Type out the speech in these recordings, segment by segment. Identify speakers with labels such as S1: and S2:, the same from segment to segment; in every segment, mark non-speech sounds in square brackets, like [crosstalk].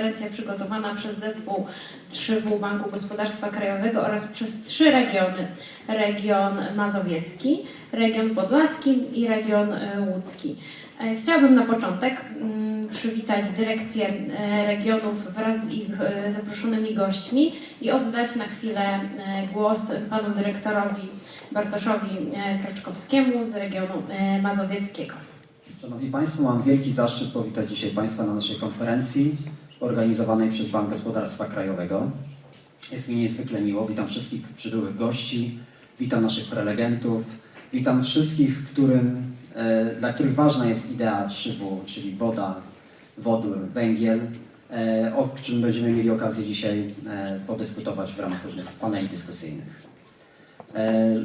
S1: konferencja przygotowana przez zespół 3W Banku Gospodarstwa Krajowego oraz przez trzy regiony. Region mazowiecki, region podlaski i region e, łódzki. E, Chciałabym na początek mm, przywitać dyrekcję e, regionów wraz z ich zaproszonymi gośćmi i oddać na chwilę głos panu dyrektorowi Bartoszowi Kraczkowskiemu z regionu mazowieckiego.
S2: Szanowni Państwo, mam wielki zaszczyt powitać dzisiaj Państwa na naszej konferencji organizowanej przez Bank Gospodarstwa Krajowego. Jest mi niezwykle miło. Witam wszystkich przybyłych gości, witam naszych prelegentów, witam wszystkich, którym, e, dla których ważna jest idea 3W, czyli woda, wodór, węgiel, e, o czym będziemy mieli okazję dzisiaj e, podyskutować w ramach różnych paneli dyskusyjnych.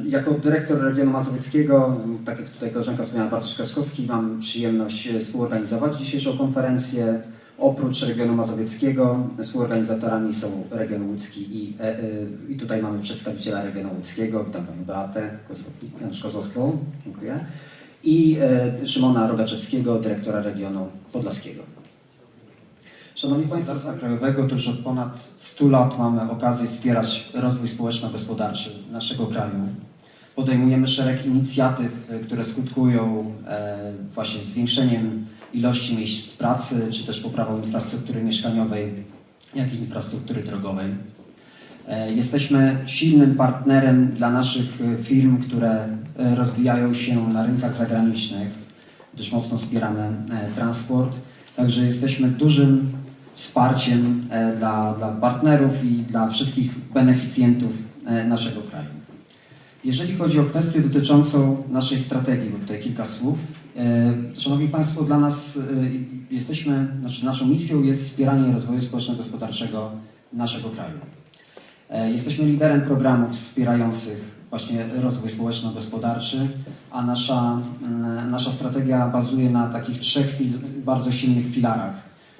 S2: Jako dyrektor regionu mazowieckiego, tak jak tutaj koleżanka wspomniała, Bartosz Kraczkowski, mam przyjemność współorganizować dzisiejszą konferencję. Oprócz regionu mazowieckiego współorganizatorami są region łódzki i, e, e, i tutaj mamy przedstawiciela regionu łódzkiego, witam Panią Beatę Kozłowską, dziękuję, i e, Szymona Rogaczewskiego, dyrektora regionu podlaskiego. Szanowni Państwo, Zarstwa Krajowego to już od ponad 100 lat mamy okazję wspierać rozwój społeczno-gospodarczy naszego kraju. Podejmujemy szereg inicjatyw, które skutkują e, właśnie zwiększeniem ilości miejsc pracy, czy też poprawą infrastruktury mieszkaniowej, jak i infrastruktury drogowej. E, Jesteśmy silnym partnerem dla naszych y, firm, które e, rozwijają się na rynkach zagranicznych. Dość mocno wspieramy e, transport. Także jesteśmy dużym wsparciem e, dla, dla partnerów i dla wszystkich beneficjentów e, naszego kraju. Jeżeli chodzi o kwestię dotyczącą naszej strategii, bo tutaj kilka słów. E, Szanowni Państwo, dla nas e, jesteśmy, znaczy naszą misją jest wspieranie rozwoju społeczno-gospodarczego naszego kraju. E, Jesteśmy liderem programów wspierających właśnie rozwój społeczno-gospodarczy, a nasza, mm, nasza strategia bazuje na takich trzech bardzo silnych filarach,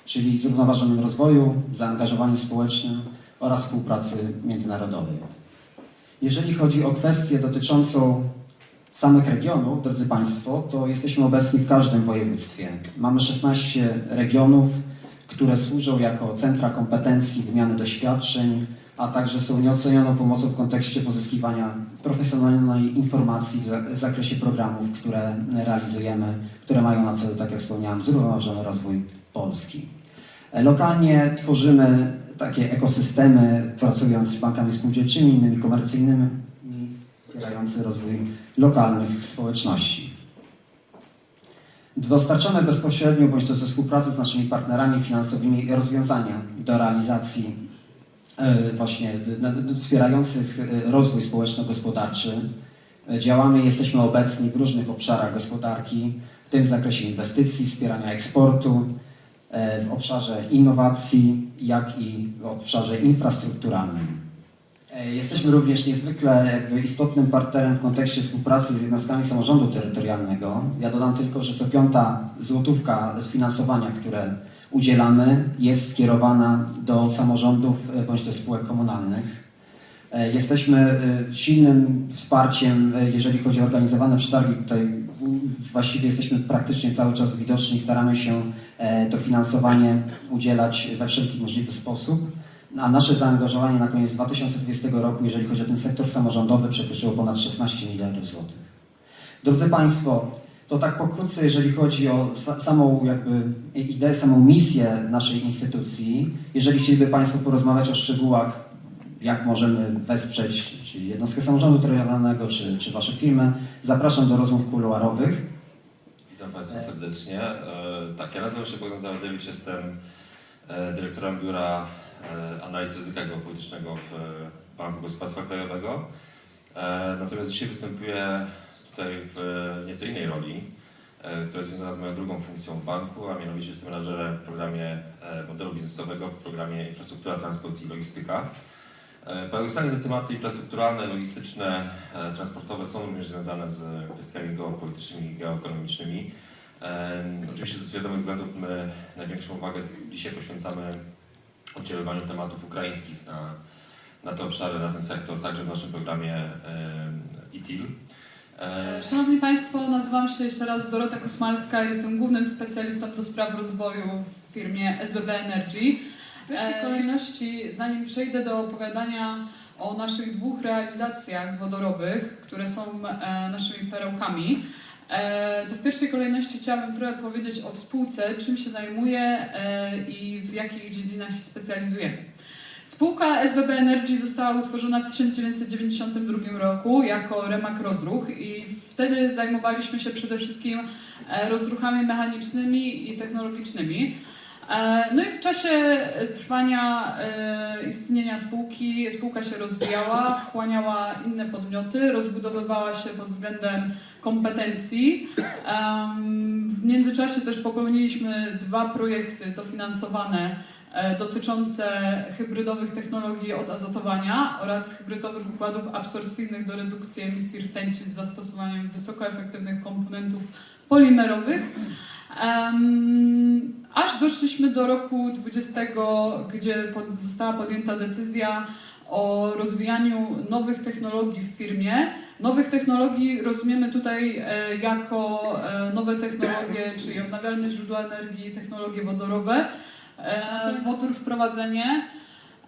S2: czyli zrównoważonym rozwoju, zaangażowaniu społecznym oraz współpracy międzynarodowej. Jeżeli chodzi o kwestię dotyczącą samych regionów, drodzy Państwo, to jesteśmy obecni w każdym województwie. Mamy 16 regionów, które służą jako centra kompetencji, wymiany doświadczeń, a także są nieocenioną pomocą w kontekście pozyskiwania profesjonalnej informacji w za- w zakresie programów, które realizujemy, które mają na celu, tak jak wspomniałem, zrównoważony rozwój Polski. Lokalnie tworzymy takie ekosystemy, pracując z bankami spółdzielczymi, innymi komercyjnymi, wspierające rozwój lokalnych społeczności. Dostarczamy bezpośrednio bądź też ze współpracy z naszymi partnerami finansowymi rozwiązania do realizacji e, właśnie wspierających e, rozwój społeczno-gospodarczy. E, Działamy, jesteśmy obecni w różnych obszarach gospodarki, w tym w zakresie inwestycji, wspierania eksportu, w obszarze innowacji, jak i w obszarze infrastrukturalnym. E, Jesteśmy również niezwykle istotnym partnerem w kontekście współpracy z jednostkami samorządu terytorialnego. Ja dodam tylko, że co piąta złotówka z finansowania, które udzielamy, jest skierowana do samorządów e, bądź do spółek komunalnych. E, Jesteśmy silnym wsparciem, jeżeli chodzi o organizowane przetargi. Tutaj właściwie jesteśmy praktycznie cały czas widoczni, staramy się to finansowanie udzielać we wszelki możliwy sposób. A nasze zaangażowanie na koniec 2020 roku, jeżeli chodzi o ten sektor samorządowy, przekroczyło ponad 16 miliardów złotych. Drodzy Państwo, to tak pokrótce, jeżeli chodzi o sa- samą jakby ideę, samą misję naszej instytucji. Jeżeli chcieliby Państwo porozmawiać o szczegółach, jak możemy wesprzeć czy jednostkę samorządu terytorialnego, czy, czy Wasze firmy, zapraszam do rozmów kuluarowych.
S3: Witam Państwa serdecznie. E, Tak, ja nazywam się Bogdan Zawodewicz, jestem e, dyrektorem Biura Analiz Ryzyka Geopolitycznego w e, Banku Gospodarstwa Krajowego. E, Natomiast dzisiaj występuję tutaj w e, nieco innej roli, e, która jest związana z moją drugą funkcją w banku, a mianowicie jestem menadżerem w programie e, modelu biznesowego, w programie Infrastruktura, Transport i Logistyka. E, Paradoksalnie te tematy infrastrukturalne, logistyczne, e, transportowe są również związane z kwestiami geopolitycznymi i geoekonomicznymi. Oczywiście ze świadomych względów my największą uwagę dzisiaj poświęcamy oddziaływaniu tematów ukraińskich na, na te obszary, na ten sektor, także w naszym programie em, ITIL. E,
S4: Szanowni Państwo, nazywam się jeszcze raz Dorota Kosmalska, jestem głównym specjalistą do spraw rozwoju w firmie SBB Energy. W pierwszej
S1: E,
S4: kolejności, zanim przejdę do opowiadania o naszych dwóch realizacjach wodorowych, które są e, naszymi perełkami, e, to w pierwszej kolejności chciałabym trochę powiedzieć o spółce, czym się zajmuje e, i w jakich dziedzinach się specjalizujemy. Spółka SBB Energy została utworzona w 1992 roku jako Remak Rozruch i wtedy zajmowaliśmy się przede wszystkim e, rozruchami mechanicznymi i technologicznymi. E, No i w czasie trwania e, istnienia spółki, spółka się rozwijała, wchłaniała inne podmioty, rozbudowywała się pod względem kompetencji. W międzyczasie też popełniliśmy dwa projekty dofinansowane e, dotyczące hybrydowych technologii odazotowania oraz hybrydowych układów absorpcyjnych do redukcji emisji rtęci z zastosowaniem wysokoefektywnych komponentów polimerowych. Em, aż doszliśmy do roku 20, gdzie pod, została podjęta decyzja o rozwijaniu nowych technologii w firmie. Nowych technologii rozumiemy tutaj e, jako e, nowe technologie, czyli odnawialne źródła energii, technologie wodorowe, e, wodór wprowadzenie.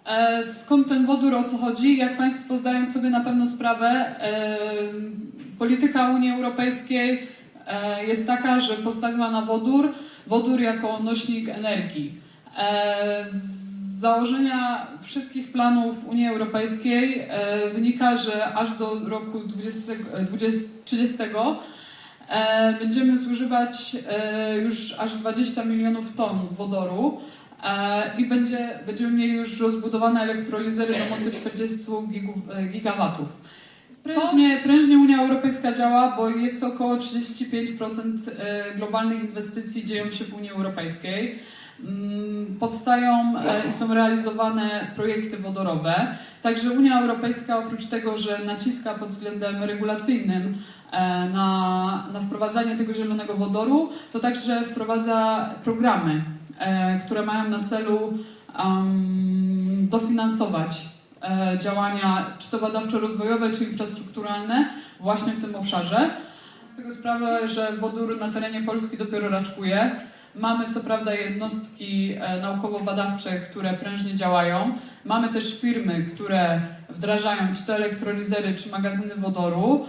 S4: E, skąd ten wodór, o co chodzi? Jak Państwo zdają sobie na pewno sprawę, e, polityka Unii Europejskiej jest taka, że postawiła na wodór, wodór jako nośnik energii. E, Z założenia wszystkich planów Unii Europejskiej e, wynika, że aż do roku 20, e, 20, 30 e, będziemy zużywać e, już aż 20 milionów ton wodoru e, i będzie, będziemy mieli już rozbudowane elektrolizery do mocy 40 gigów, e, gigawatów. Prężnie, prężnie Unia Europejska działa, bo jest około 35% e, globalnych inwestycji dzieją się w Unii Europejskiej. Mm, Powstają e, i są realizowane projekty wodorowe. Także Unia Europejska oprócz tego, że naciska pod względem regulacyjnym e, na, na wprowadzanie tego zielonego wodoru, to także wprowadza programy, które mają na celu um, dofinansować działania, czy to badawczo-rozwojowe, czy infrastrukturalne właśnie w tym obszarze. Z tego sprawę, że wodór na terenie Polski dopiero raczkuje. Mamy co prawda jednostki e, naukowo-badawcze, które prężnie działają. Mamy też firmy, które wdrażają czy to elektrolizery, czy magazyny wodoru.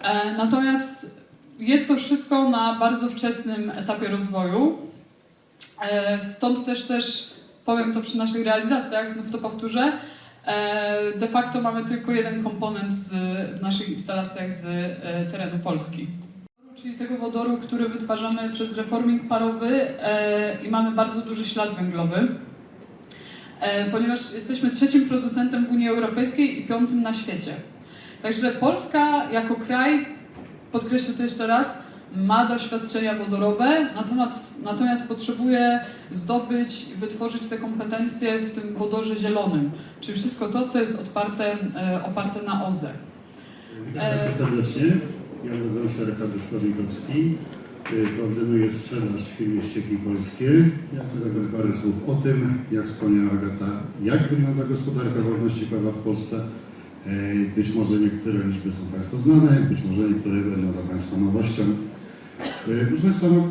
S4: E, Natomiast jest to wszystko na bardzo wczesnym etapie rozwoju. E, Stąd też też powiem to przy naszych realizacjach, znów to powtórzę. E, De facto mamy tylko jeden komponent z, w naszych instalacjach z e, terenu Polski. Czyli tego wodoru, który wytwarzamy przez reforming parowy e, i mamy bardzo duży ślad węglowy. Ponieważ jesteśmy trzecim producentem w Unii Europejskiej i piątym na świecie. Także Polska jako kraj, podkreślę to jeszcze raz, ma doświadczenia wodorowe, natomiast, natomiast potrzebuje zdobyć i wytworzyć te kompetencje w tym wodorze zielonym, czyli wszystko to, co jest odparte, e, oparte na OZE.
S5: Witam Państwa serdecznie. Ja nazywam się Arkadiusz Florikowski. Y, Koordynuję sprzedaż w firmie Ścieki Polskie. Ja tutaj teraz parę słów o tym, jak wspomniała Agata, jak wygląda gospodarka wolności prawa w Polsce. Y, Być może niektóre liczby są Państwu znane, być może niektóre będą dla Państwa nowością. Proszę Państwa, no,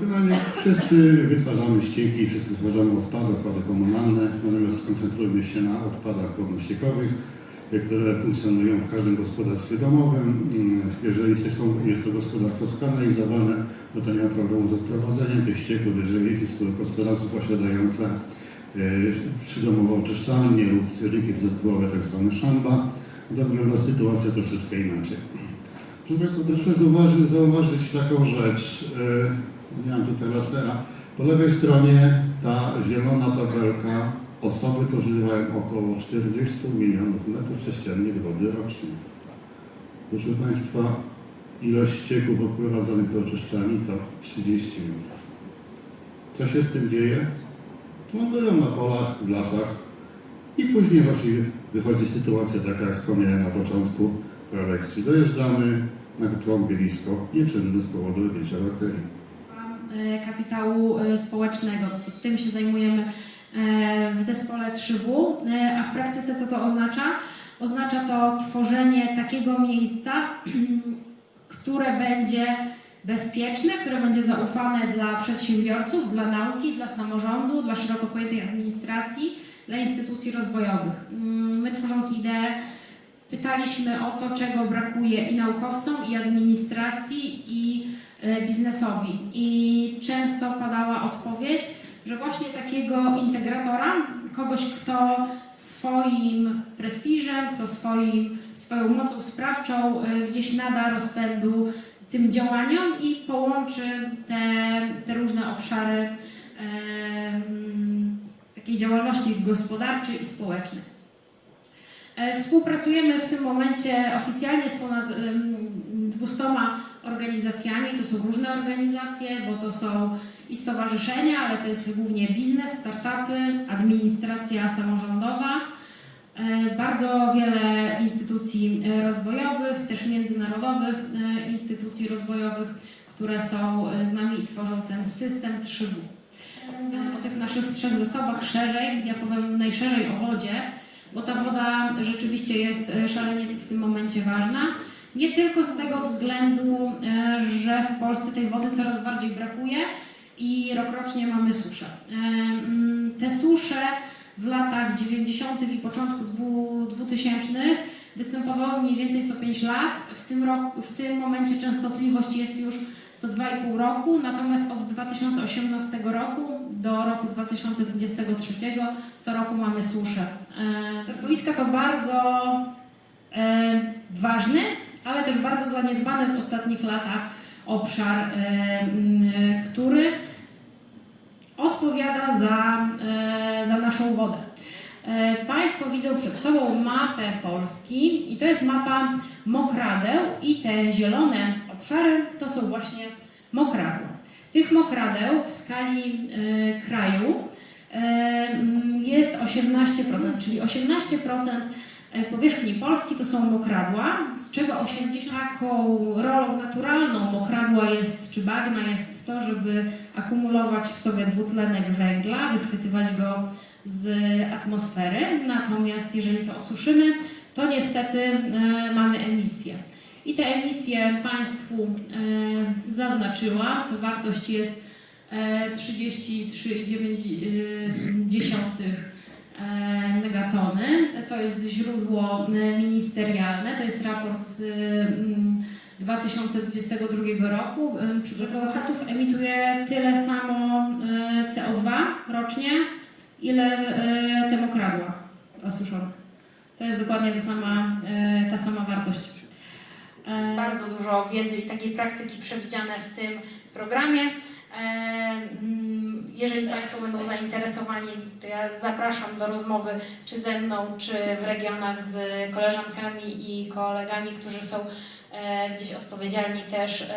S5: wszyscy wytwarzamy ścieki, wszyscy wytwarzamy odpady, odpady komunalne, natomiast skoncentrujmy się na odpadach wodno-ściekowych które funkcjonują w każdym gospodarstwie domowym. Jeżeli jest to, jest to gospodarstwo skanalizowane, no to nie ma problemu z odprowadzeniem tych ścieków. Jeżeli jest to gospodarstwo posiadające e, przydomową oczyszczalnię lub zbiorniki dwuetapkowe, tak zwane szamba, to wygląda sytuacja troszeczkę inaczej. Proszę Państwa, proszę zauważyć, zauważyć taką rzecz. e, Nie mam tutaj lasera. Po lewej stronie ta zielona tabelka Osoby to zużywają około 40 milionów metrów sześciennych wody rocznie. Proszę Państwa, ilość ścieków odprowadzonych do oczyszczalni to 30 metrów. Co się z tym dzieje? Lądują na polach, w lasach i później właśnie wychodzi sytuacja taka, jak wspomniałem na początku prelekcji. Dojeżdżamy na kąpielisko nieczynne z powodu wykrycia bakterii.
S6: e, kapitału e, społecznego. Tym się zajmujemy e, w zespole 3W, e, a w praktyce co to oznacza? Oznacza to tworzenie takiego miejsca, [clears throat] które będzie bezpieczne, które będzie zaufane dla przedsiębiorców, dla nauki, dla samorządu, dla szeroko pojętej administracji, dla instytucji rozwojowych. Mm, My tworząc ideę pytaliśmy o to, czego brakuje i naukowcom, i administracji, i e, biznesowi. I często padała odpowiedź, że właśnie takiego integratora, kogoś, kto swoim prestiżem, kto swoim, swoją mocą sprawczą y, gdzieś nada rozpędu tym działaniom i połączy te, te różne obszary em, takiej działalności gospodarczej i społecznej. E, Współpracujemy w tym momencie oficjalnie z ponad em, 200 organizacjami. To są różne organizacje, bo to są i stowarzyszenia, ale to jest głównie biznes, startupy, administracja samorządowa, e, bardzo wiele instytucji e, rozwojowych, też międzynarodowych instytucji rozwojowych, które są z nami i tworzą ten system 3W. Mówiąc o tych naszych trzech zasobach szerzej, ja powiem najszerzej o wodzie, bo ta woda rzeczywiście jest e, szalenie w tym momencie ważna. Nie tylko z tego względu, e, że w Polsce tej wody coraz bardziej brakuje i rokrocznie mamy suszę. E, mm, Te susze w latach 90. i początku dwu- 2000 występowały mniej więcej co 5 lat. W tym, roku, w tym momencie częstotliwość jest już co 2,5 roku, natomiast od 2018 roku do roku 2023 co roku mamy suszę. E, Tarkowiska to bardzo e, ważny, ale też bardzo zaniedbany w ostatnich latach obszar, e, który odpowiada za, e, za naszą wodę. E, Państwo widzą przed sobą mapę Polski i to jest mapa mokradeł i te zielone obszary to są właśnie mokradła. Tych mokradeł w skali e, kraju e, mm, jest 18%, czyli 18% e, powierzchni Polski to są mokradła, z czego 80 taką rolą naturalną mokradła jest, czy bagna jest to, żeby akumulować w sobie dwutlenek węgla, wychwytywać go z atmosfery. Natomiast jeżeli to osuszymy, to niestety e, mamy emisję. I te emisje Państwu e, zaznaczyła. To wartość jest e, 33,9 e, megatony. To jest źródło ministerialne. To jest raport z mm, 2022 roku. E, Przygotowanych emituje tyle samo e, CO2 rocznie, ile e, te mokradła osuszone. To jest dokładnie ta sama, e, ta sama wartość. E,
S1: bardzo dużo wiedzy i takiej praktyki przewidziane w tym programie. Mm, Jeżeli Państwo będą zainteresowani, to ja zapraszam do rozmowy czy ze mną, czy w regionach z koleżankami i kolegami, którzy są gdzieś odpowiedzialni też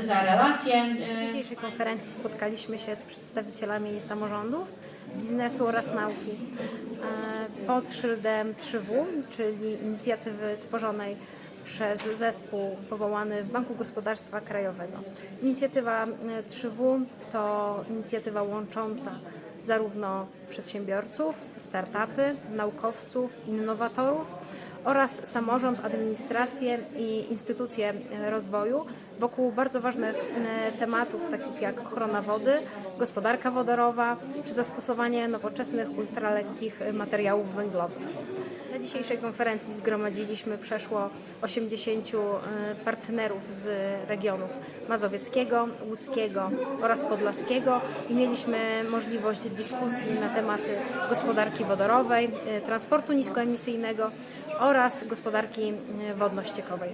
S1: za relacje.
S7: W dzisiejszej konferencji spotkaliśmy się z przedstawicielami samorządów, biznesu oraz nauki e, pod szyldem 3W, czyli inicjatywy tworzonej przez zespół powołany w Banku Gospodarstwa Krajowego. Inicjatywa e, 3W to inicjatywa łącząca zarówno przedsiębiorców, startupy, naukowców, innowatorów oraz samorząd, administrację i instytucje e, rozwoju wokół bardzo ważnych e, tematów, takich jak ochrona wody, gospodarka wodorowa czy zastosowanie nowoczesnych, ultralekkich materiałów węglowych. Na dzisiejszej konferencji zgromadziliśmy przeszło 80 e, partnerów z regionów mazowieckiego, łódzkiego oraz podlaskiego i mieliśmy możliwość dyskusji na tematy gospodarki wodorowej, e, transportu niskoemisyjnego oraz gospodarki wodno-ściekowej.